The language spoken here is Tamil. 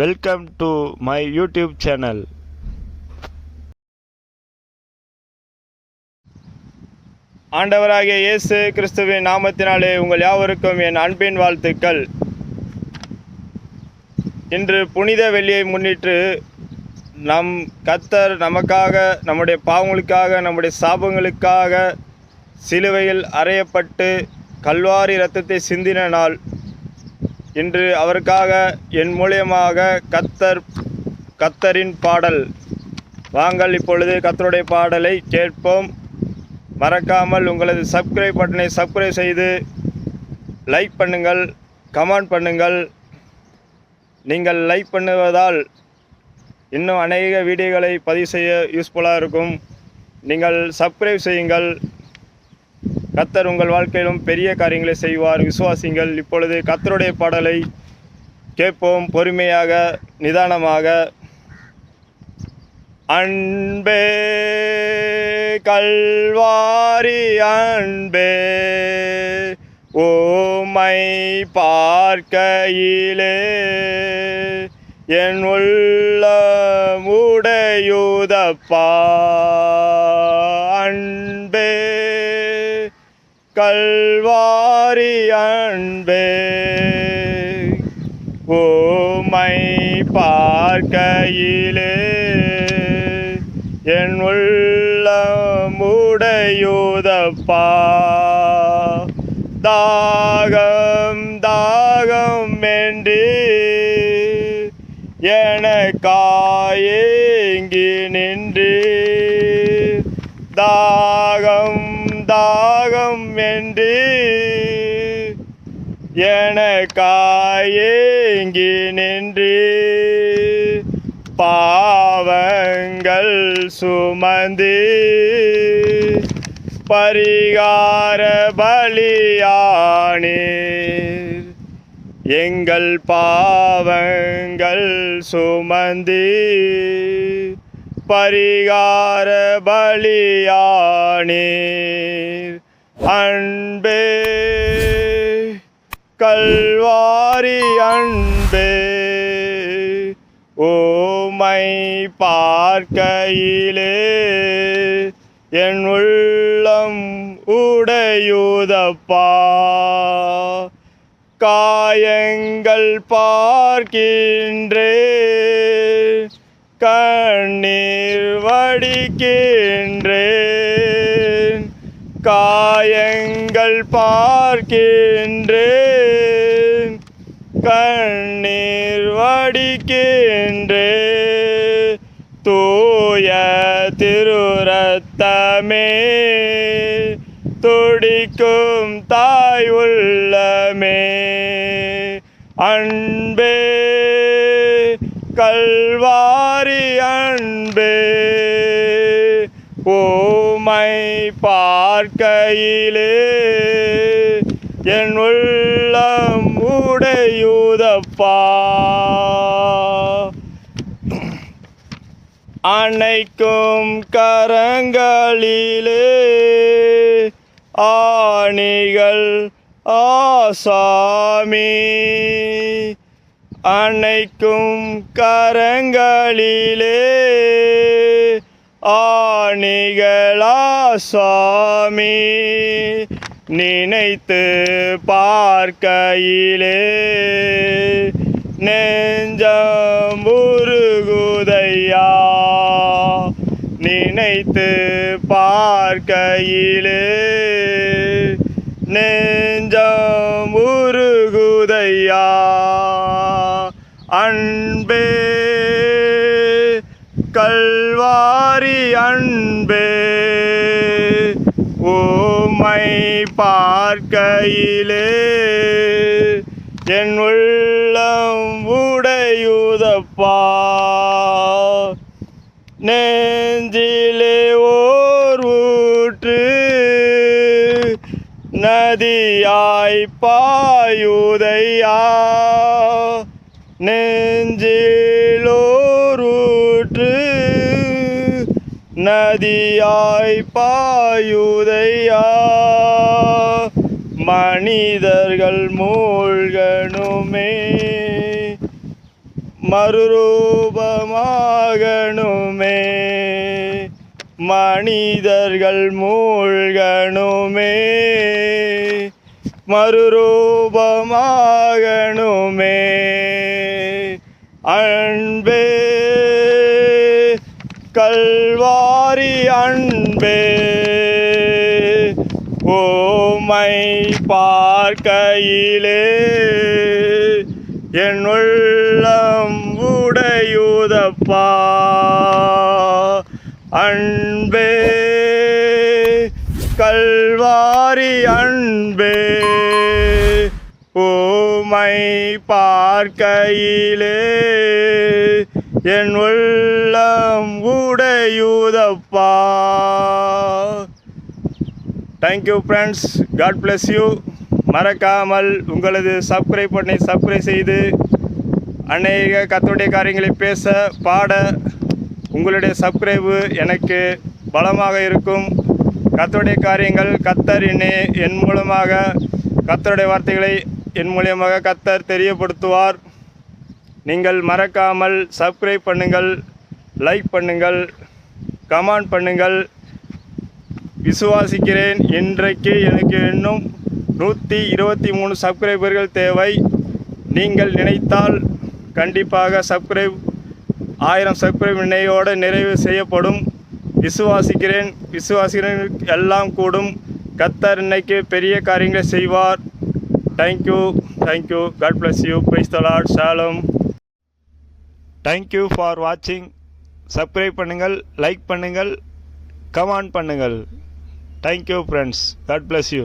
Welcome to my YouTube channel ஆண்டவராகிய இயேசு கிறிஸ்துவின் நாமத்தினாலே உங்கள் யாவருக்கும் என் அன்பின் வாழ்த்துக்கள். இன்று புனித வெள்ளியை முன்னிட்டு நம் கத்தர் நமக்காக நம்முடைய பாவங்களுக்காக நம்முடைய சாபங்களுக்காக சிலுவையில் அறையப்பட்டு கல்வாரி ரத்தத்தை சிந்தின நாள். இன்று அவருக்காக என் மூலியமாக கத்தர் கத்தரின் பாடல். வாங்கள் இப்பொழுது கத்தருடைய பாடலை கேட்போம். மறக்காமல் உங்களது சப்ஸ்கிரைப் பட்டனை சப்ஸ்கிரைப் செய்து லைக் பண்ணுங்கள் கமெண்ட் பண்ணுங்கள். நீங்கள் லைக் பண்ணுவதால் இன்னும் அநேக வீடியோகளை பதிவு செய்ய யூஸ்ஃபுல்லாக இருக்கும். நீங்கள் சப்ஸ்கிரைப் செய்யுங்கள். கத்தர் உங்கள் வாழ்க்கையிலும் பெரிய காரியங்களை செய்வார். விசுவாசிங்கள் இப்பொழுது கத்தருடைய பாடலை கேட்போம். பொறுமையாக நிதானமாக. அன்பே கல்வாரி அன்பே. ஓமை பார்க்கையிலே என் உள்ள முடையுதப்பா கல்வாரி அன்பே ஓமை பார்க்கையிலே என் உள்ள முடையுதப்பா தாகம் தாகம் என்று எனக்கா எனக்காயேங்கி நின்று. பாவங்கள் சுமந்து. பரிகார பலியானீர். எங்கள் பாவங்கள் சுமந்து. பரிகார பலியானீர். அன்பே கல்வாரி அன்பே ஓமை பார்க்கையிலே என் உள்ளம் உடையுதப்பா. காயங்கள் பார்க்கின்றே கண்ணீர் வடிக்கின்றேன் காயங்கள் பார்க்கின்றேன் கண்ணீர் வடிக்கின்றே. தூய திருரத்தமே. துடிக்கும் தாய் உள்ளமே. அன்பே கல்வாரி அன்பே. ஓமை பார்க்கையிலே என் உள்ளம் உடையுதப்பா அனைக்கும் கரங்களிலே ஆணிகள் ஆசாமி. அனைக்கும் கரங்களிலே ஆணிகளா சுவாமி நினைத்து பார்க்கையிலே நெஞ்சம் உருகுதையா? நினைத்து பார்க்கையிலே நெஞ்சம் உருகுதையா? அன்பே கல்வாரி அன்பே ஓமை பார்க்கையிலே. என் உள்ளம் உடையுதப்பா. நெஞ்சிலே ஓர் ஊற்று. நதியாய் பாயுதையா. நெஞ்சிலோரூற்று நதியாய் பாயுதையா. மனிதர்கள் மூழ்கணுமே. மறுரூபமாகணுமே. மனிதர்கள் மூழ்கணுமே. மறுரூபமாகணுமே. அன்பே கல்வாரி அன்பே ஓமை பார்க்கையிலே என் உள்ளம் உடையுதப்பா. அன்பே கல்வாரி அன்பே ஓமை பார்க்கையிலே என் உள்ளம் உடையூதப்பா thank you friends God bless you மறக்காமல் உங்களது சப்ஸ்கிரைப் பண்ணி சப்ஸ்கிரைப் செய்து அநேக கத்துடைய காரியங்களை பேச பாட உங்களுடைய சப்ஸ்கிரைபு எனக்கு பலமாக இருக்கும். கத்தருடைய காரியங்கள் கத்தர் என்னை என் மூலமாக கத்தருடைய வார்த்தைகளை என் மூலியமாக கத்தர் தெரியப்படுத்துவார். நீங்கள் மறக்காமல் சப்ஸ்கிரைப் பண்ணுங்கள் லைக் பண்ணுங்கள் கமெண்ட் பண்ணுங்கள். விசுவாசிக்கிறேன். இன்றைக்கு எனக்கு இன்னும் நூற்றி இருபத்தி மூணு சப்ஸ்கிரைபர்கள் தேவை. நீங்கள் நினைத்தால் கண்டிப்பாக சப்ஸ்கிரைப் ஆயிரம் சப்ஸ்கிரைப் நினைவோடு நிறைவு செய்யப்படும். விசுவாசிக்கிறேன். விசுவாசிக்கிறேன் எல்லாம் கூடும். கத்தர் இன்னைக்கு பெரிய காரியங்களை செய்வார். Thank you thank you God bless you praise the Lord shalom thank you for வாட்சிங் சப்ஸ்கிரைப் பண்ணுங்கள் லைக் பண்ணுங்கள் கமெண்ட் பண்ணுங்கள். Thank you friends God bless you